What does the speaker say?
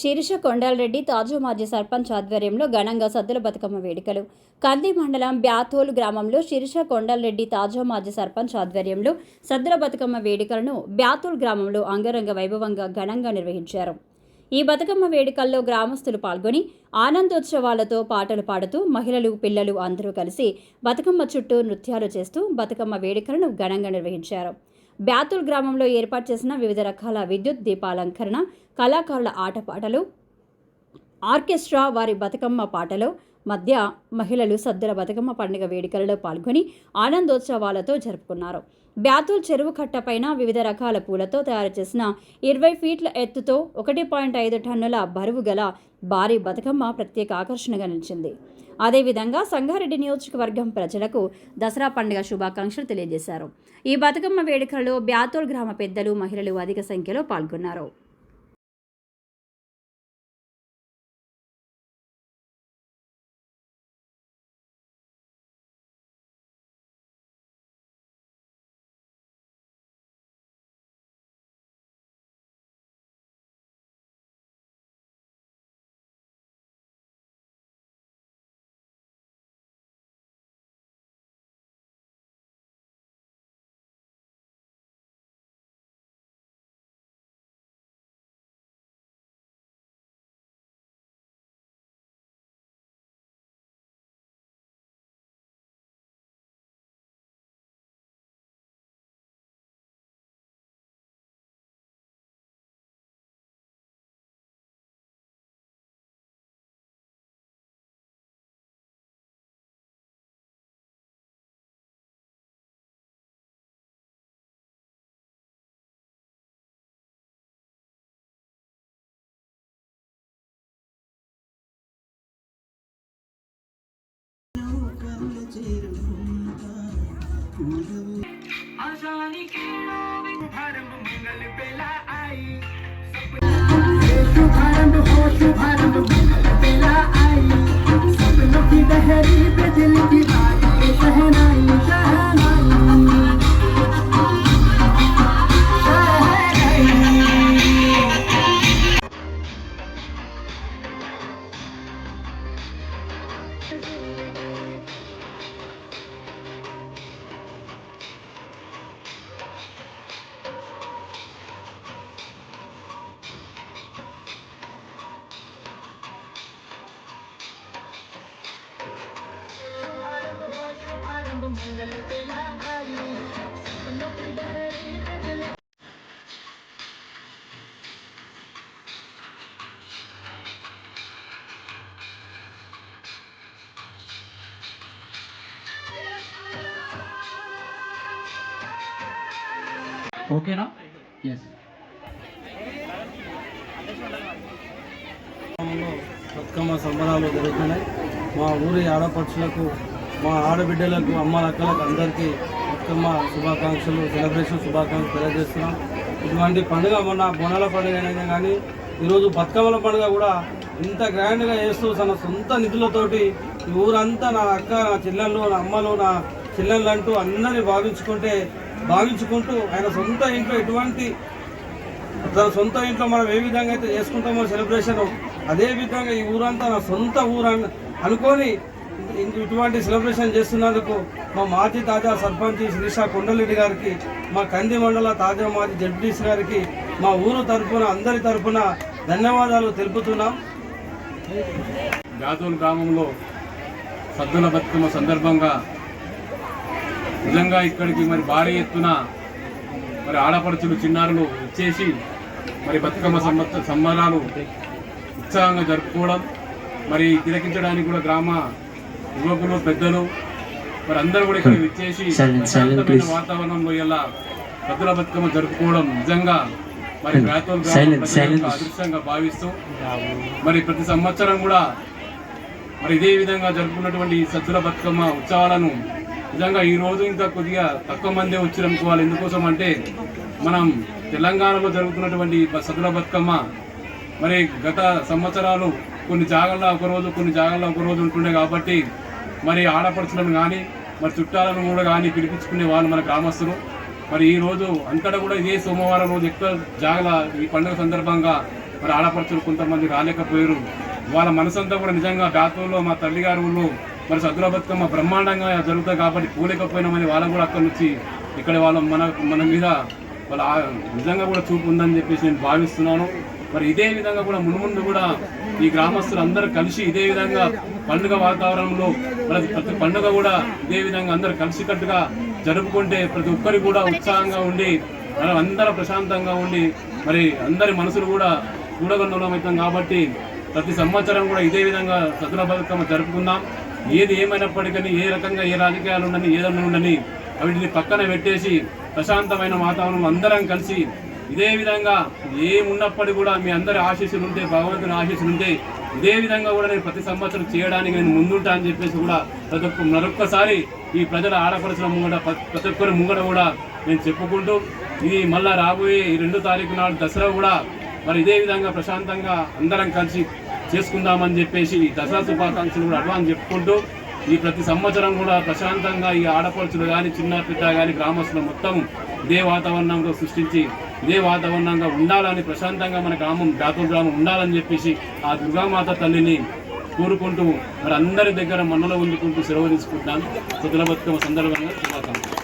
శీర్ష కొండాలరెడ్డి తాజా మాజీ సర్పంచ్ ఆధ్వర్యంలో ఘనంగా సద్దుల బతుకమ్మ వేడుకలు. కంది మండలం బ్యాథోలు గ్రామంలో శీర్ష కొండాలరెడ్డి తాజా మాజీ సర్పంచ్ ఆధ్వర్యంలో సద్దుల బతుకమ్మ వేడుకలను బ్యాథోల్ గ్రామంలో అంగరంగ వైభవంగా ఘనంగా నిర్వహించారు. ఈ బతుకమ్మ వేడుకల్లో గ్రామస్తులు పాల్గొని ఆనందోత్సవాలతో పాటలు పాడుతూ మహిళలు పిల్లలు అందరూ కలిసి బతుకమ్మ చుట్టూ నృత్యాలు చేస్తూ బతుకమ్మ వేడుకలను ఘనంగా నిర్వహించారు. బ్యాతుల్ గ్రామంలో ఏర్పాటు చేసిన వివిధ రకాల విద్యుత్ దీపాలంకరణ కళాకారుల ఆటపాటలు ఆర్కెస్ట్రా వారి బతుకమ్మ పాటలో మధ్య మహిళలు సద్దుల బతుకమ్మ పండుగ వేడుకలలో పాల్గొని ఆనందోత్సవాలతో జరుపుకున్నారు. బ్యాతుల్ చెరువు కట్టపైన వివిధ రకాల పూలతో తయారు చేసిన ఇరవై ఫీట్ల ఎత్తుతో ఒకటి పాయింట్ ఐదు టన్నుల బరువు గల భారీ బతుకమ్మ ప్రత్యేక ఆకర్షణగా నిలిచింది. అదేవిధంగా సంగారెడ్డి నియోజకవర్గం ప్రజలకు దసరా పండుగ శుభాకాంక్షలు తెలియజేశారు. ఈ బతుకమ్మ వేడుకలలో బ్యాతోల్ గ్రామ పెద్దలు మహిళలు అధిక సంఖ్యలో పాల్గొన్నారు. सपनों की लहरी पे दिल की बात पे ఓకేనా? ఎస్ బతుకమ్మ సంబరాలు జరుగుతున్నాయి మా ఊరి ఆడపడుచులకు మా ఆడబిడ్డలకు అమ్మలక్కలకు అందరికీ బతుకమ్మ శుభాకాంక్షలు సెలబ్రేషన్ శుభాకాంక్షలు తెలియజేస్తున్నాం. ఇటువంటి పండుగ మొన్న బోనాల పండుగ అయినా కానీ ఈరోజు బతుకమ్మల పండుగ కూడా ఇంత గ్రాండ్గా చేస్తూ తన సొంత నిధులతోటి ఈ ఊరంతా నా అక్క నా చెల్లెళ్ళు నా అమ్మలు నా చెల్లెళ్ళు అంటూ అందరినీ భావించుకుంటే భావించుకుంటూ ఆయన సొంత ఇంట్లో ఎటువంటి తన సొంత ఇంట్లో మనం ఏ విధంగా అయితే చేసుకుంటామో సెలబ్రేషన్ అదే విధంగా ఈ ఊరంతా నా సొంత ఊరు అనుకొని ఇటువంటి సెలబ్రేషన్ చేస్తున్నందుకు మా మాజీ తాజా సర్పంచ్ శిరీష కొండలరెడ్డి గారికి మా కంది మండల తాజా మాజీ జడ్పీటీసీ గారికి మా ఊరు తరఫున అందరి తరఫున ధన్యవాదాలు తెలుపుతున్నాం. జాతూల్ గ్రామంలో సద్దుల బతుకమ్మ సందర్భంగా నిజంగా ఇక్కడికి మరి భారీ ఎత్తున మరి ఆడపడుచులు చిన్నారులు ఇచ్చేసి మరి బతుకమ్మ సంబరాలు ఉత్సాహంగా జరుపుకోవడం మరి తిలకించడానికి కూడా గ్రామ యువకులు పెద్దలు మరి అందరూ కూడా ఇక్కడ ఇచ్చేసి ప్రశాంతమైన వాతావరణంలో ఇలా సద్దుల బతుకమ్మ జరుపుకోవడం నిజంగా మరి యొక్క అదృష్టంగా భావిస్తూ మరి ప్రతి సంవత్సరం కూడా మరి ఇదే విధంగా జరుపుకున్నటువంటి ఈ సద్దుల బతుకమ్మ ఉత్సవాలను నిజంగా ఈ రోజు ఇంకా కొద్దిగా తక్కువ మందే వచ్చిరనుకోవాలి. ఎందుకోసం అంటే మనం తెలంగాణలో జరుగుతున్నటువంటి సద్దుల బతుకమ్మ మరి గత సంవత్సరాలు కొన్ని జాగాల్లో ఒక రోజు కొన్ని జాగాల్లో ఒక రోజు ఉంటుండే కాబట్టి మరి ఆడపడుచులను కానీ మరి చుట్టాలను కూడా కానీ పిలిపించుకునే వాళ్ళు మన గ్రామస్తులు. మరి ఈ రోజు అంతటా కూడా ఇదే సోమవారం రోజు ఎక్కువ జాగల ఈ పండుగ సందర్భంగా మరి ఆడపడుచులు కొంతమంది రాలేకపోయారు. వాళ్ళ మనసంతా కూడా నిజంగా బ్యాతంలో మా తల్లిగారు ఊళ్ళో మరి సద్దుల బతుకమ్మ బ్రహ్మాండంగా జరుగుతుంది కాబట్టి పోలేకపోయినామని వాళ్ళకు కూడా అక్కడ నుంచి ఇక్కడ వాళ్ళ మన మన మీద వాళ్ళ నిజంగా కూడా చూపు ఉందని చెప్పేసి నేను భావిస్తున్నాను. మరి ఇదే విధంగా కూడా మున్ముందు కూడా ఈ గ్రామస్తులు అందరూ కలిసి ఇదే విధంగా పండుగ వాతావరణంలో ప్రతి ప్రతి పండుగ కూడా ఇదే విధంగా అందరు కలిసికట్టుగా జరుపుకుంటే ప్రతి ఒక్కరికి కూడా ఉత్సాహంగా ఉండి మనం అందరూ ప్రశాంతంగా ఉండి మరి అందరి మనసులు కూడా కూడగొండవుతాం కాబట్టి ప్రతి సంవత్సరం కూడా ఇదే విధంగా సతుల బతుకమ్మ జరుపుకుందాం. ఏది ఏమైనప్పటికీ ఏ రకంగా ఏ రాజకీయాలు ఉండని ఏదన్నా ఉండని వీటిని పక్కన పెట్టేసి ప్రశాంతమైన వాతావరణం అందరం కలిసి ఇదే విధంగా ఏమున్నప్పటికీ కూడా మీ అందరి ఆశీస్సులు ఉంటే భగవంతుని ఆశీస్సులు ఉంటే ఇదే విధంగా కూడా నేను ప్రతి సంవత్సరం చేయడానికి నేను ముందుంటా అని చెప్పేసి కూడా ప్రతి ఒక్క మరొక్కసారి ఈ ప్రజల ఆడపడుచుల ముంగడ ప్ర- ప్రతి ఒక్కరి ముంగడ కూడా నేను చెప్పుకుంటూ ఇది మళ్ళా రాబోయే ఈ రెండు తారీఖు నాడు దసరా కూడా మరి ఇదే విధంగా ప్రశాంతంగా అందరం కలిసి చేసుకుందామని చెప్పేసి ఈ దసరా శుభాకాంక్షలు కూడా అడ్వాన్స్ చెప్పుకుంటూ ఈ ప్రతి సంవత్సరం కూడా ప్రశాంతంగా ఈ ఆడపడుచులు కానీ చిన్న పెద్ద కానీ గ్రామస్తులు మొత్తం ఇదే వాతావరణంలో సృష్టించి ఇదే వాతావరణంగా ఉండాలని ప్రశాంతంగా మన గ్రామం జాతర గ్రామం ఉండాలని చెప్పేసి ఆ దుర్గామాత తల్లిని కోరుకుంటూ మరి అందరి దగ్గర మనలో ఉండుకుంటూ సెలవు తీసుకుంటున్నాను. సుతుల బతుకమ్మ సందర్భంగా శుభాకాంక్షలు.